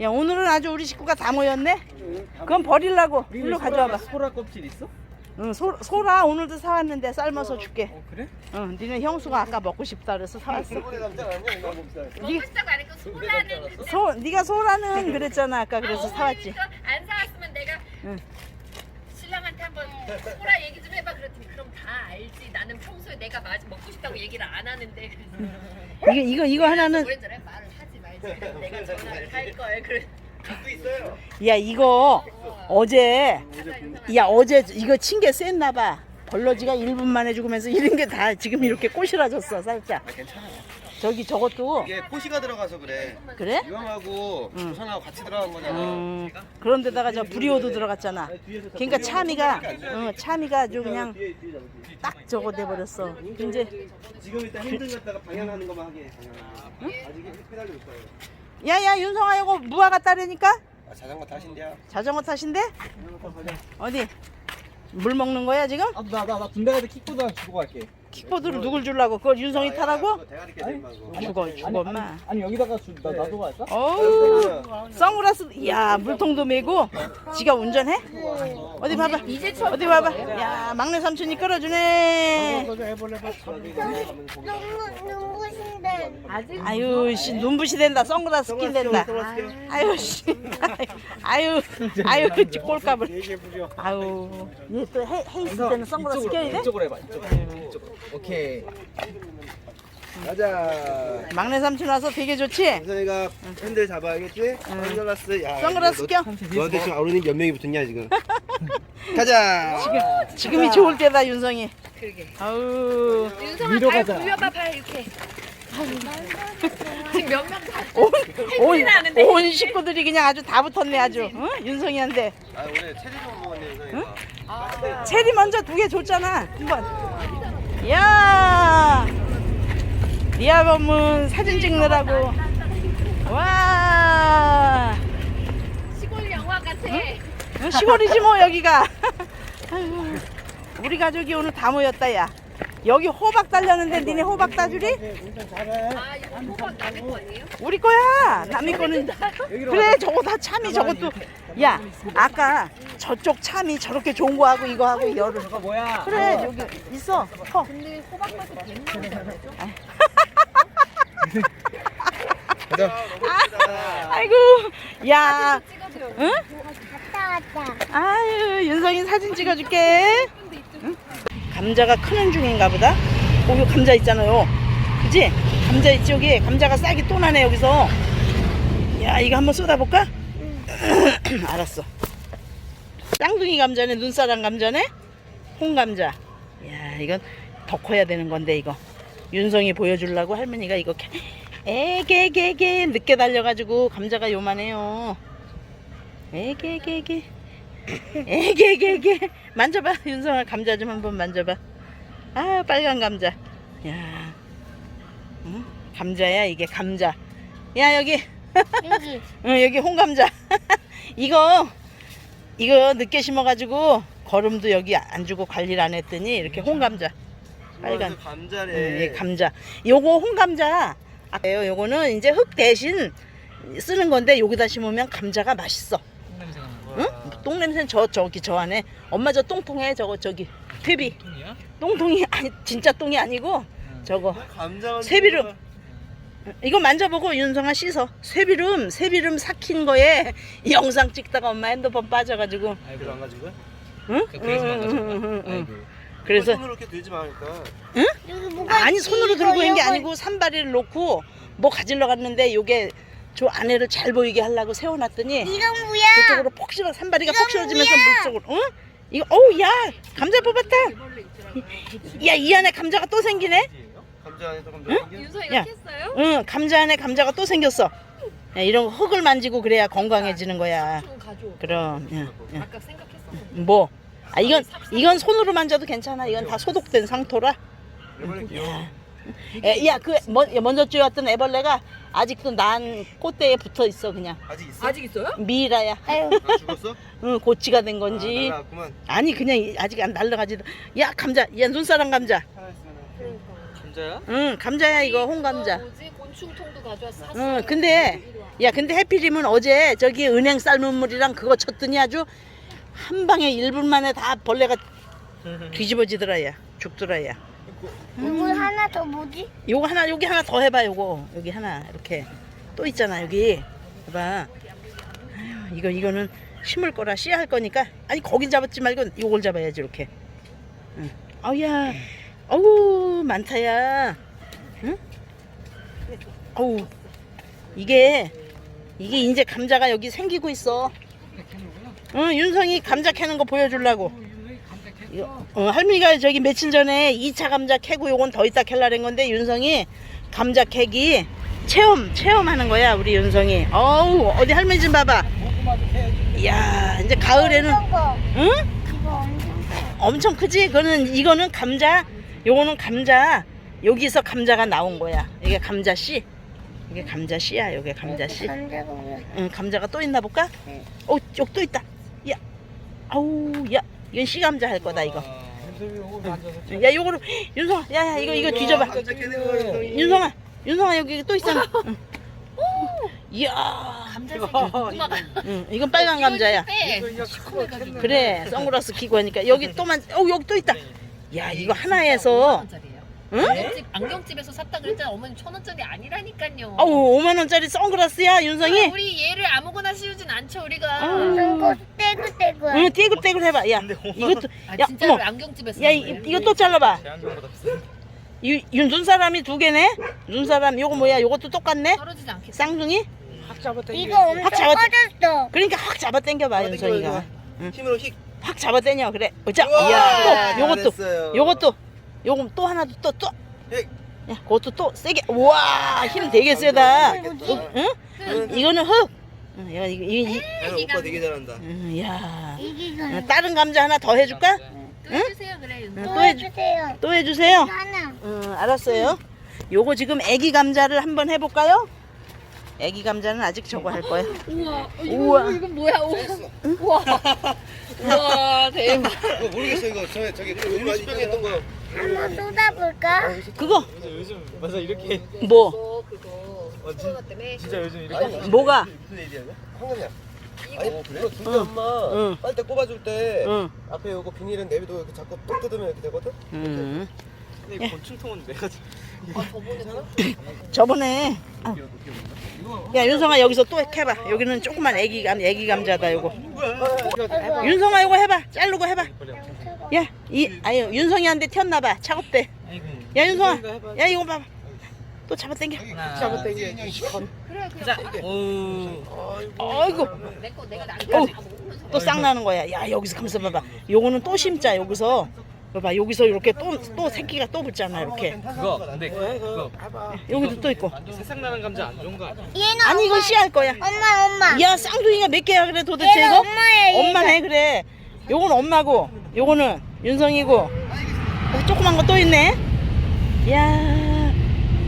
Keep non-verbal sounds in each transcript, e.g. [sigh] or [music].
야 오늘은 아주 우리 식구가 다 모였네. 그건 버리려고. 일로 가져와봐. 소라 껍질 있어? 응, 소, 소라 오늘도 사왔는데 삶아서 줄게. 어 그래? 응, 니네 형수가 아까 먹고 싶다 그래서 사왔어. 일본의 남자 아니야? 이거 봅시다. 니, 먹고 하니까 소라는 소, 네가 소라는 그랬잖아 아까 그래서 사왔지. 안 사왔으면 내가 응. 신랑한테 한번 소라 얘기 좀 해봐 그랬더니 그럼 다 알지 나는 평소에 내가 마, 먹고 싶다고 얘기를 안 하는데 이거 이거 이거 하나는 말을 하 지 내가 [laughs] 전화를 할 걸 그래 또 있어요. 야 이거 어제 야 어제 이거 친게 셌나 봐. 벌러지가 1분 만에 죽으면서 이런 게 다 지금 이렇게 꼬시라졌어 살짝. 아 괜찮아요. 저기 저것도 이게 포시가 들어가서 그래. 그래? 유황하고 응. 조선하고 같이 들어간 거잖아. 음, 그런데다가 저 브리오도 들어갔잖아. 그러니까 차미가 어, 차미가 아주 그냥 딱 저거 돼 버렸어. 이제 지금 일단 핸들 갖다가 방향하는 것만 하게. 아직 페달리고 있어요. 야야 윤성아 이거 무화 갔다라니까 아, 자전거 타신대요. 자전거 타신대? 어디? 물 먹는 거야 지금? 아 나 나 나 군대 가서 킥보드 하나 주고 갈게. 킥보드를 누굴 주려고? 그걸 윤성이 타라고? 죽어 죽어 엄마. 아니, 아니 여기다가 주, 나 나도 갈까? 어우 선글라스 야 물통도 메고 지가 운전해? 어디 봐봐 어디 봐봐 야 막내 삼촌이 끌어주네 아직 아유 씨 눈부시 된다 선글라스 낀 된다 아유 씨 아유 아유 꼴값을 아유 얘또 해 있을 때는 선글라스 껴야 돼? 이쪽으로 해봐. 이쪽으로. 이쪽으로. 오케이. 가자. 막내 삼촌 와서 되게 좋지? 현선이가 핸들 잡아야겠지? 선글라스. 야, 선글라스 너- 껴 너한테 지금 몇 명이 붙었냐 지금? [laughs] 가자. 지금이 좋을 때다 윤성이 그러게 아우 윤성아 발. 굴려봐 발 이렇게 지금 몇명다 [laughs] 온, 온, 식구들이 그냥 아주 다 붙었네 아주 어? 윤성이한테 아 오늘 체리 좀 먹었네 현선이가. 체리 먼저 두 개 줬잖아 한번 야! 리아 범은 사진 찍느라고. 와! 시골 영화 같아. 어, 시골이지 뭐 여기가. [laughs] 아이고, 우리 가족이 오늘 다 모였다 야 여기 호박 달렸는데 니네 호박 따주리? 아 이거 호박 남의 거 아니에요? 우리 거야 남의 거는 그래 저거 다 참이 저것도 야 아까 저쪽 참이 저렇게 좋은 거 하고 이거 하고 열을 저거 뭐야? 그래 여기 있어 커. 근데 호박밭이 됐는데 가자. 아이고 야 응? 아유 윤성이 사진 찍어줄게 응? 감자가 크는 중인가 보다? 오 여기 감자 있잖아요. 그지? 감자 여기 감자가 싹이 또 나네 여기서. 야 이거 한번 쏟아볼까? [clears throat] 알았어. 쌍둥이 감자네 눈사람 감자네? 홍감자. 야 이건 더 커야 되는 건데 이거. 윤성이 보여주려고 할머니가 이거 캐- 에게게게 늦게 달려가지고 감자가 요만해요. 에게게게. [clears throat] 에게게게 만져봐. [laughs] 윤성아 감자 좀 한번 만져봐. 아 빨간 감자. 야. 응? 감자야 이게 감자. 야 여기. 여기. [laughs] 응 여기 홍감자. [laughs] 이거 이거 늦게 심어가지고 거름도 여기 안 주고 관리를 안 했더니 이렇게 홍감자. 빨간. 어, 감자래. 응, 이 감자. 요거 홍감자. 아요. 요거는 이제 흙 대신 쓰는 건데 여기다 심으면 감자가 맛있어. 응? 똥 냄새는 저 저기 저 안에 엄마 저 똥통에 저거 저기 퇴비 통이야? 똥통이 [laughs] 아니 진짜 똥이 아니고 저거 감자. 새비름. 이거 만져보고 윤성아 씻어 쇠비름 쇠비름 삭힌 거에 영상 찍다가 엄마 핸드폰 빠져가지고 아이고 안 가지고. 응? 그래서 안 가져가. 응, 응, 응, 응. 아이고. 그래서 손으로 이렇게 들지 마니까. 아니 손으로 들고 있는 게 아니고 산바리를 놓고 뭐 가지러 갔는데 요게 저 안에를 잘 보이게 하려고 세워놨더니 이건 뭐야? 저쪽으로 폭 실어 산바리가 폭 실어지면서 물속으로 응? 이거 어우 야 감자 뽑았다 야 이 안에 감자가 또 생기네 감자 안에 또 감자 생겨? 윤서이가 야. 캤어요? 응 감자 안에 감자가 또 생겼어 야, 이런 거 흙을 만지고 그래야 건강해지는 거야 좀 가져 그럼 야, 야. 아까 생각했어 뭐? 아 이건 이건 손으로 만져도 괜찮아 이건 다 소독된 상토라 이번에 귀여워. 야 그 먼저 쬐었던 애벌레가 아직도 난 꽃대에 붙어 있어 그냥. 아직 있어? 아직 있어요? 미라야. 아, 죽었어? [laughs] 응 고치가 된 건지. 아, 그만. 아니 그냥 이- 아직 안 날라가지도. 야 감자 얘 눈사람 감자. 감자야? 응 감자야 이거 홍감자. 뭐지? 곤충통도 가져왔어. 응 근데 야 근데 해피림은 어제 저기 은행 삶은 물이랑 그거 쳤더니 아주 한 방에 1분 만에 다 벌레가 [laughs] 뒤집어지더라 야. 죽더라 야 물 하나 더 뭐지? 요거 하나 여기 하나 더 해봐 요거. 여기 하나 이렇게. 또 있잖아 여기. 봐봐. 아유, 이거 이거는 심을 거라 씨할 거니까. 아니 거긴 잡았지 말고 요걸 잡아야지 이렇게. 응. 아우야. 어우 많다야. 응? 어우. 이게 이게 이제 감자가 여기 생기고 있어. 응 윤성이 감자 캐는 거 보여주려고 이거, 어, 할머니가 저기 며칠 전에 2차 감자 캐고 요건 더 이따 캘라는 건데 윤성이 감자 캐기 체험 체험하는 거야 우리 윤성이. 어우 어디 할머니 좀 봐봐. 이야 이제 가을에는 응? 엄청 크지? 그거는 이거는 감자 요거는 감자. 여기서 감자가 나온 거야. 이게 감자 씨. 이게 감자 씨야 이게 감자 씨. 감자가 왜? 응, 감자가 또 있나 볼까? 네. 어, 여기 또 있다. 야, 아우, 야, 이건 씨 감자 할 거다 이거. 야, 요거를 윤성아, 야, 야, 이거 이거 뒤져봐. 윤성이. 윤성아, 윤성아 여기 또 있잖아. 응. 이야, 감자 새끼 고구마가. 응, 이건 빨간 감자야. 빼. 그래, 선글라스 끼고 하니까 여기 또만, 어, 여기 또 있다. 야, 이거 하나에서. 응? 안경집, 안경집에서 샀다 그랬잖아. 어머니 천 원짜리 아니라니까요. 아우, 5만 원짜리 선글라스야, 윤성이. 우리 얘를 아무거나 씌우진 않죠 우리가. 아우. 이거 떼글떼글. 응, 떼굴떼굴 해봐. 야, 이것도, 아 야, 진짜로 어머, 안경집에서. 야, 산 이, 거예요? 이거 또 잘라봐. 제한종보다 비싸. 이, 이 눈사람이 두 개네? 눈사람 요거 뭐야? 요것도 똑같네? 떨어지지 않겠어. 쌍둥이? 이거 엄청 확 잡았- 커졌어. 그러니까 확 잡아 당겨봐 윤성이가 힘으로 휙. 확 잡아 당겨 그래 자, 우와, 야, 또 요것도 잘했어요. 요것도 요거 또 하나 또또 휙. 야, 그것도 또 세게 우와 힘 되게 세다 응? 이거는 흙 응, 야, 이거, 이, 이, 야, 오빠 되게 잘한다. 응, 야 이게 응, 다른 감자 하나 더 해줄까? 또 해주세요 그래. 응, 또 또, 해주, 해주세요. 또 해주세요 하나. 응 알았어요 요거 지금 애기 감자를 한번 해볼까요? 애기 감자는 아직 저거 할 거야 우와. 우와. 이건 뭐야? 우와. [laughs] 우와 대박. 이거 모르겠어 이거 저 저기 음식병에 했던 거. 한번 쏟아볼까? 그거 요즘 맞아 이렇게 뭐 그거 그거. 어, 때문에. 진짜 요즘 이렇게 뭐가 무슨 얘기야 이거? 황금이야. 아니 이거 둘때 엄마 응. 빨대 꼽아줄 때 응. 앞에 요거 비닐은 내비도 이렇게 자꾸 뚝 뜯으면 이렇게 되거든. 음. 근데 곤충통은 내가 아 저번에 저번에? 아. 야 윤성아 여기서 또 해봐. 여기는 조그만 애기 감 애기 감자다 요거. 이거 윤성아 요거 해봐. 자르고 해봐. 야이 아유 윤성이한테 튀었나봐. 차갑대. 야 윤성아. 야 이거 봐봐. 또 잡아 당겨. 잡아 당겨. 자 어. 다 먹으면서. 또 쌍 나는 거야. 야 여기서 감싸 봐봐. 요거는 또 심자 여기서 봐봐 여기서 이렇게 또 또 새끼가 또 붙잖아 이렇게. 그거 근데 그거 여기도 또 있고. 세상 나는 감자 안 좋은 거 아니야? 얘는 아니 이건 씨할 거야. 엄마 엄마. 야 쌍둥이가 몇 개야 그래 도대체 얘는 이거? 엄마야. 얘가. 엄마네 그래. 요건 엄마고 요거는 윤성이고. 어, 조그만 거 또 있네. 야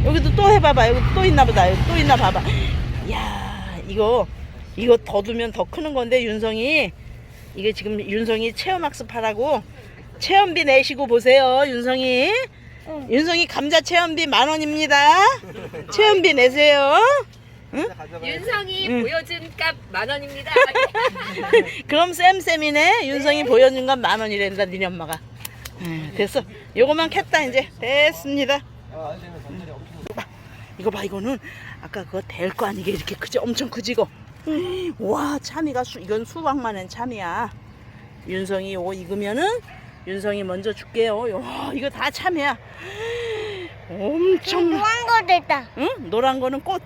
여기도 또 해봐봐. 여기 또 있나 보다. 여기 또 있나 봐봐. 야 이거 이거 더 두면 더 크는 건데 윤성이. 이게 지금 윤성이 체험학습하라고 체험비 내시고 보세요 윤성이. 응. 윤성이 감자 체험비 만 원입니다. 체험비 내세요. 윤성이 응. 보여준 값 만 원입니다. [laughs] 그럼 쌤쌤이네. 윤성이 보여준 건 만 원이란다 니네 엄마가. 음, 됐어. 요거만 캤다 이제. 됐습니다. 이거 봐 이거는 아까 그거 될 거 아니게 이렇게 크지 엄청 크지 이거 와 참이가 수, 이건 수박만한 참이야. 윤성이 요거 익으면은 윤성이 먼저 줄게요 요, 이거 다 참이야 엄청 노란 거 됐다. 응? 노란 거는 꽃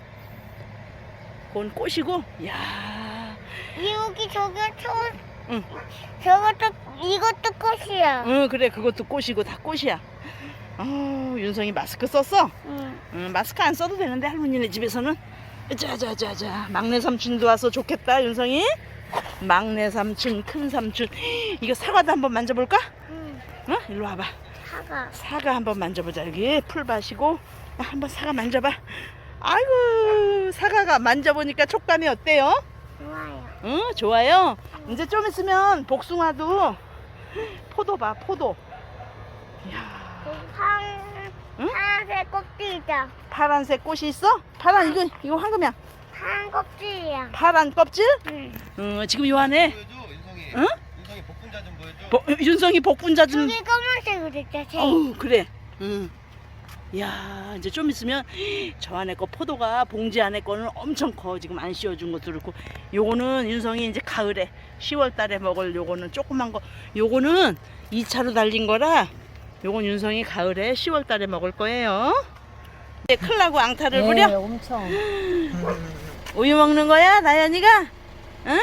그건 꽃이고 야 여기 저기 초. 응. 저것도 이것도 꽃이야. 응 그래 그것도 꽃이고 다 꽃이야 어 윤성이 마스크 썼어? 응. 응 마스크 안 써도 되는데 할머니네 집에서는 자자자자 막내 삼촌도 와서 좋겠다 윤성이 막내 삼촌 큰 삼촌 이거 사과도 한번 만져볼까? 응. 응 일로 와봐 사과. 사과 한번 만져보자 여기 풀 마시고 야, 한번 사과 만져봐 아이고 사과가 만져보니까 촉감이 어때요? 좋아요. 응 좋아요 이제 좀 있으면 복숭아도 포도 봐 포도 이야 파란 응? 파란색 꼭지 있다. 파란색 꽃이 있어? 파란 이거 이거 황금이야 파란 껍질이야. 파란 껍질? 응. 어, 지금 요 안에 보여줘 윤성이. 응? 윤성이 복분자 좀 보여줘. 복- 윤성이 복분자 좀 저기 검은색으로 있다. 쟤. 어우 그래. 응. 야 이제 좀 있으면 저 안에 거 포도가 봉지 안에 거는 엄청 커 지금 안 씌워준 것도 그렇고 요거는 윤성이 이제 가을에 10월 달에 먹을 요거는 조그만 거 요거는 2차로 달린 거라 요건 윤성이 가을에 10월 달에 먹을 거예요 이제 클라고 앙탈을 부려 네, 엄청. 우유 먹는 거야 나연이가 응?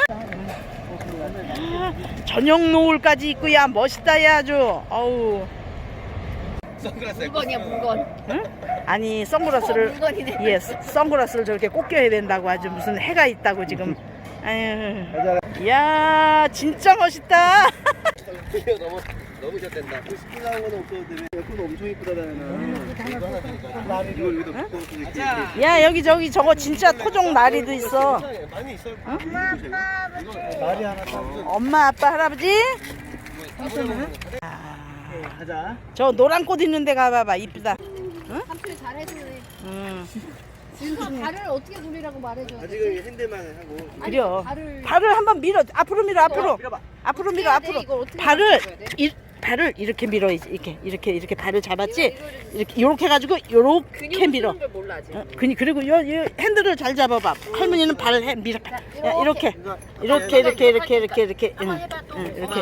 아, 저녁 노을까지 있고 야 멋있다 야 아주 어우 선글라스. 물건이야 물건. 응? 아니 선글라스를 [laughs] 물건이네. 예, 선글라스를 저렇게 꼭 껴야 된다고 아주 무슨 해가 있다고 지금. 아유. 야, 진짜 멋있다. [laughs] 너무 너무 젖된다. 스키 나온 거는 없어도 돼. 예쁘도 엄청 이쁘다 나연아. 이거 하나 드릴까? 이거 여기다 묶어서 이렇게. 이렇게. 야, 여기 저기 저거 진짜 토종 나리도 있어. 많이 있어. 말이 하나 더. 엄마, 아빠, 할아버지. 가자. 저 노란 꽃 있는 데 가봐봐. 이쁘다. 삼촌이 잘해주네. 음. 지금 발을 어떻게 돌리라고 말해줘. 아직은 핸들만 하고. 그려. 발을 발을 한번 밀어. 앞으로 밀어, 앞으로. 밀어봐. 앞으로 밀어, 해야 돼? 앞으로. 이걸 어떻게 발을? 이, 발을 이렇게 밀어. 이렇게, 이렇게, 이렇게 발을 잡았지? 이렇게, 요렇게 해가지고, 요렇게 밀어. 몰라 아직. 어, 그니 그리고 요, 요 핸들을 잘 잡아봐. 할머니는 발을 해, 밀어. 야, 이렇게 이렇게 이렇게 이렇게 이렇게 이렇게 응, 응, 이렇게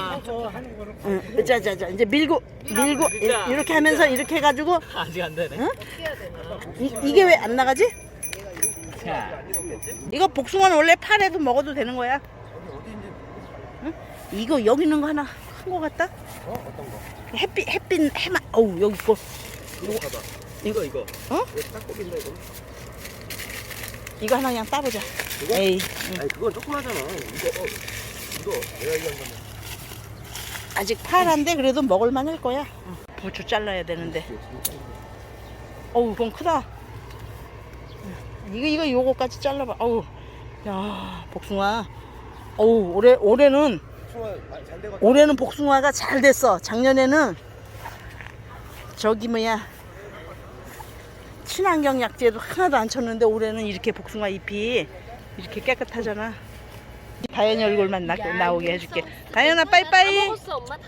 응, 자자자 이제 밀고 밀고 이- 이렇게 하면서 이렇게 해가지고 아직 안 되네. 이, 이게 왜 안 나가지? 이거 복숭아는 원래 팔에도 먹어도 되는 거야. 응? 이거 여기 있는 거 하나 큰 거 같다. 햇빛 햇빛 해마. 어우 여기 거. 이거 봐봐. 이거 이거. 어? 이거 딱꼬기인데 이거. 이거 하나 그냥 따보자. 이거? 에이. 응. 아니 그건 조그마잖아. 이거 어, 이거 내가 얘기한 거는. 아직 파란데 그래도 먹을만 할 거야. 부추 잘라야 되는데. 어우, 그건 크다. 이거 이거 요거까지 잘라봐. 어우, 야 복숭아. 어우 올해 올해는 복숭아 많이 잘 돼가지고. 올해는 복숭아가 잘 됐어. 작년에는 저기 뭐야 친환경 약재도 하나도 안 쳤는데 올해는 이렇게 복숭아 잎이 이렇게 깨끗하잖아. 다현이 얼굴만 나, 나오게 해줄게. 다현아 빠이빠이.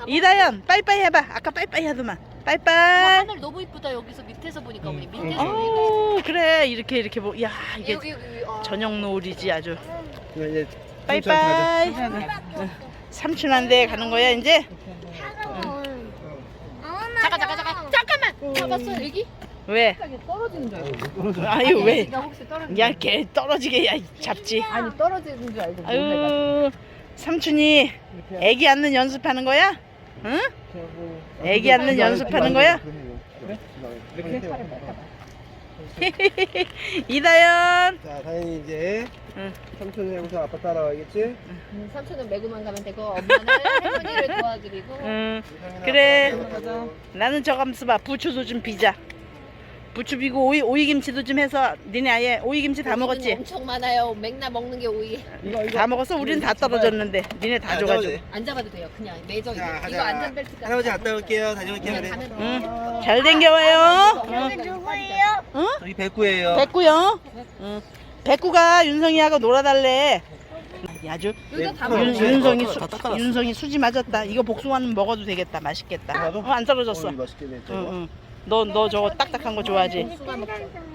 이다연 빠이빠이 해봐. 아까 빠이빠이 하더만. 빠이빠이. 하늘 너무 이쁘다 여기서 밑에서 보니까 어머니 밑에서 어우 그래 이렇게 이렇게 뭐. 야 이게 여기 여기 어. 저녁 노을이지 아주. 이제 빠이빠이. 응. 삼촌한테 가는 거야 이제. 차가운. 잠깐 잠깐 잠깐 잠깐만 잡았어 여기 왜? 떨어지는 줄 알고 아유 왜? 나 혹시 떨어지는 야걔 떨어지게 야 잡지. 아니 떨어지는 줄 알고 아유 삼촌이 애기 앉는 연습하는 거야? 응? 애기 앉는 연습하는 거야? 이 [laughs] 다연. 자, 다행히 이제 응. 삼촌이 하고서 아빠 따라와야겠지? 삼촌은 메고만 가면 되고 엄마는 할머니를 [laughs] 도와드리고 응. 그래. 나는 저거 하면서 봐. 부추도 좀 비자. 부추 비고 오이 오이 김치도 좀 해서 니네 아예 오이 김치 다 먹었지? 엄청 많아요 맥나 먹는 게 오이 다 먹었어? 우리는 다 떨어졌는데 니네 다 줘가지고. 안 잡아도 돼요 그냥 매저 이거 자, 이거 가자. 안전벨트가 할아버지 갔다 올게요. 다녀올게요. 그래. 가면 돼 응. 잘 댕겨와요. 여기 누구예요? 응? 저희 백구예요. 백구요. 응. 백구가 윤성이하고 놀아달래. 아주 여기다 다 네, 윤, 먹어 네. 윤성이 다 수. 윤성이 수지 맞았다. 이거 복숭아는 먹어도 되겠다. 맛있겠다. 어, 안 떨어졌어. 어이, 맛있겠네. 응, 응. 너, 너 저거 딱딱한 거 좋아하지?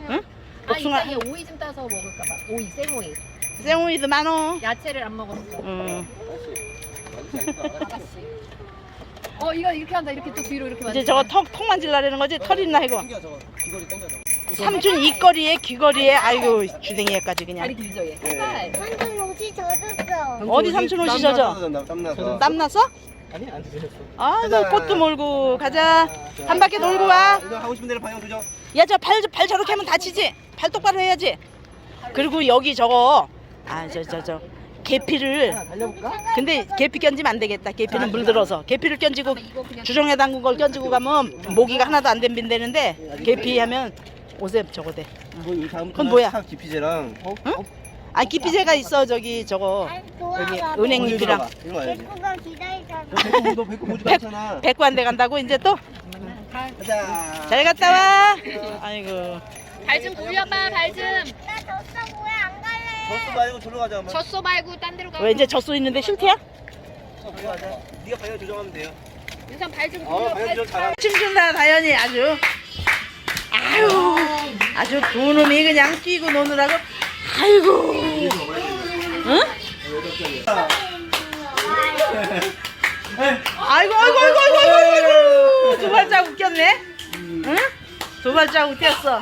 응? 아 복숭아, 이따 얘 오이 좀 따서 먹을까 봐 오이 생오이 생오이도 많어. 야채를 안 먹었어 응. 어 이거 이렇게 한다 이렇게 또 뒤로 이렇게 이제 만들자. 저거 턱, 턱 만질라는 거지? 털 있나 이거? 당겨, 저거. 귀걸이 당겨, 저거. 삼촌 이거리에 귀걸이에 아이고 주댕이에까지 그냥. 다리 길죠 얘 색깔 삼촌 옷이 젖었어. 어디 삼촌 옷이 젖어? 땀나서, 땀나서. 땀 났어? 아니 안 드셨어. 아, 너 꽃도 몰고 가자. 한 바퀴 놀고 와. 이거 하고 싶은 대로 방향 조정. 야, 저 발, 발 저렇게 하면 다치지? 발 똑바로 해야지. 그리고 여기 저거, 아, 저, 저, 저, 계피를, 근데 계피 견지면 안 되겠다. 계피는 물들어서. 계피를 견지고, 주정에 담근 걸 견지고 가면 모기가 하나도 안 덤빈다는데, 계피 하면 옷에 저거 돼. 이 다음 그건 뭐야? 기피제랑. 어? 응? 아, 기피제가 있어, 저기, 저거. 여기. 은행 잎이랑. 이리 와야지. 백구가 기다리잖아. 백구, 너 백구 않잖아. 백구한테 간다고, 이제 또? 가자. 잘 갔다 와. 아이고. 발좀 굴려봐 발 좀 나 졌다고 왜안 갈래? 젖소 말고 저로 가자 엄마 젖소 말고 딴 데로 가. 왜 이제 젖소 있는데? 어, 그래 가자 네가 방향 조정하면 돼요 윤선 발좀 어 방향 조정 잘하고 춤춘다 다현이 아주 아유 아주 두 놈이 그냥 뛰고 노느라고 아이고 응? 아이고 아이고 아이고 아이고 아이고 아이고 두 발자국 뛰었네 응? 두 발자국 뛰었어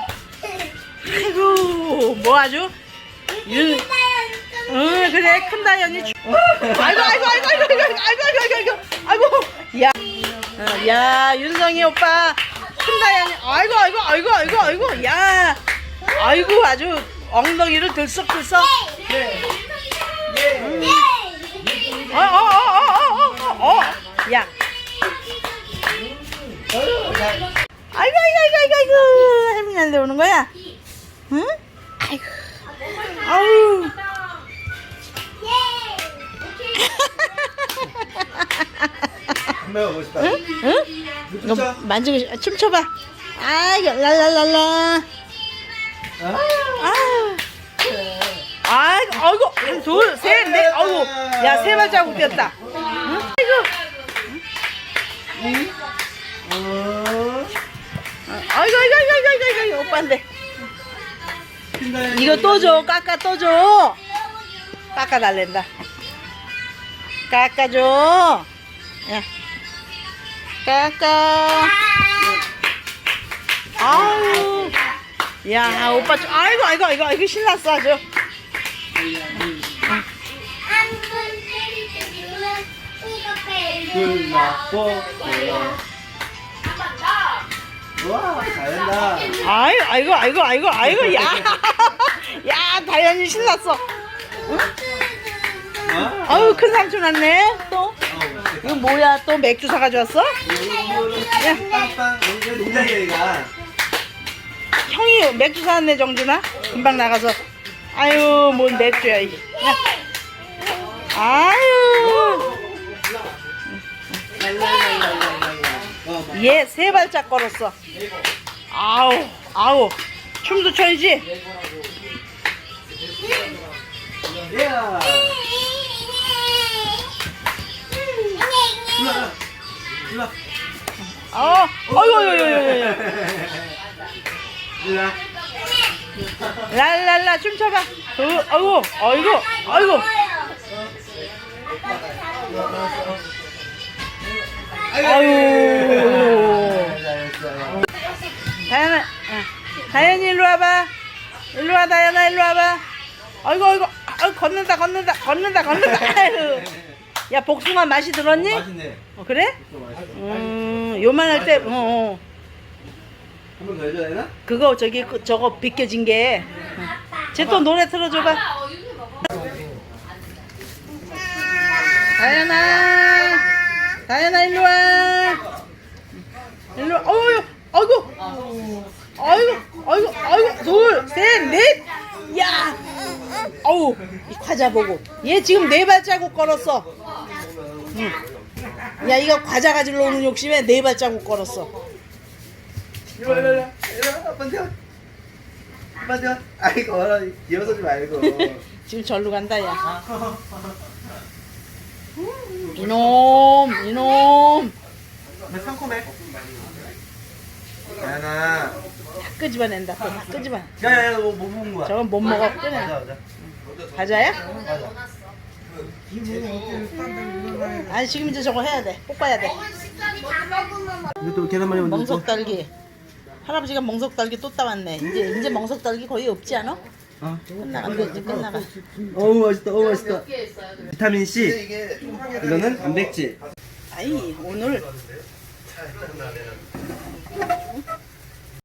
아이고 뭐 아주 윤 응 그래 큰 다현이 주- 아이고 아이고 아이고 아이고 아이고 아이고 아이고 아이고 아이고 야 어, 야 윤성이 오빠 큰 다현이 아이고 아이고 아이고 아이고 아이고 야 아이고 아주 엉덩이를 들썩들썩? 어, 어 어 어 어 어 어 야. 아이고 아이고 아이고 아이고 아이고. 혜민이한테 오는 거야? 응? 아이고. 멋있다. 응? 응? 이거 만지고 싶- 춤춰봐. 아이고 랄랄랄라 아유 아이고 아이고 한 둘, 셋, 넷, 아이고 야 세 발자국 뛰었다 응? 아이고 응? 어. 아이고 아이고 아이고 아이고 아이고 아이고 오빠인데 이거 또 줘, 깎아 또 줘. 깎아 달랜다. 깎아 줘. 야. 깎아. 아유. 야, 오빠, 좀- 아이고, 아이고, 아이고, 아이고, 신났어, 아주. 와 잘한다 아이고, 아이고, 아이고, 아이고, 아이고, 야. [laughs] 야, 다현이 신났어. 어? 아유, 큰 삼촌 왔네, 또. 이거 뭐야, 또 맥주 사가지고 왔어? 빵빵 얘가 형이 맥주 사왔네, 정준아. 금방 나가서. 아유, 뭔 맥주야, 이. 야. 아유. 어, 얘세 발짝 걸었어. 아우, 아우. 춤도 춰야지. 어, 어이구, 어이구, 어이구, 어이구. 랄랄라, 춤춰봐. 그, 어이구, 어이구, 어이구. 아유. 다현아, 어. 다현이 일로 와봐. 일로 와, 다현아, 일로 와봐. 아이고, 아이고, 아이고, 걷는다, 걷는다, 걷는다, 걷는다. [laughs] 아유. 야, 복숭아 맛이 들었니? 맛있네 어, 그래? 음, 요만할 때, 어, 어. 한번 더 해줘야 되나? 그거 저기 그- 저거 비껴진 게. 쟤 또 노래 틀어줘봐. 다현아, 다현아 일로 와. 일로 와. 어유, 아이고, 아이고, 아이고, 아이고, 둘, 셋, 넷. 야, 어우, 이 과자 보고. 얘 지금 네 발자국 걸었어. 응. 야, 이거 과자 가지러 오는 욕심에 네 발자국 걸었어. 일로와 일로와 일로와 아빠 태워 아빠 태워 아이고 어라 기어서지 말고 지금 절로 간다, 야. 이놈, 이놈. 나 상콤해 야나 다 끄집어낸다, 또다 끄집어. 야야야 너뭐 먹은 거야 저건 못 먹어. 끄네. 가자 과자야? 가자 아니, 지금 이제 저거 해야 돼. 볶아야 돼. 또 계란말이 먼저 멍석 딸기. 할아버지가 멍석 딸기 또 따왔네. 이제, 이제 멍석 딸기 거의 없지 않아? 어. 끝나간다, 이제 끝나가. 어우 맛있다 어우 맛있다 비타민 C 이거는 단백질 아이, 오늘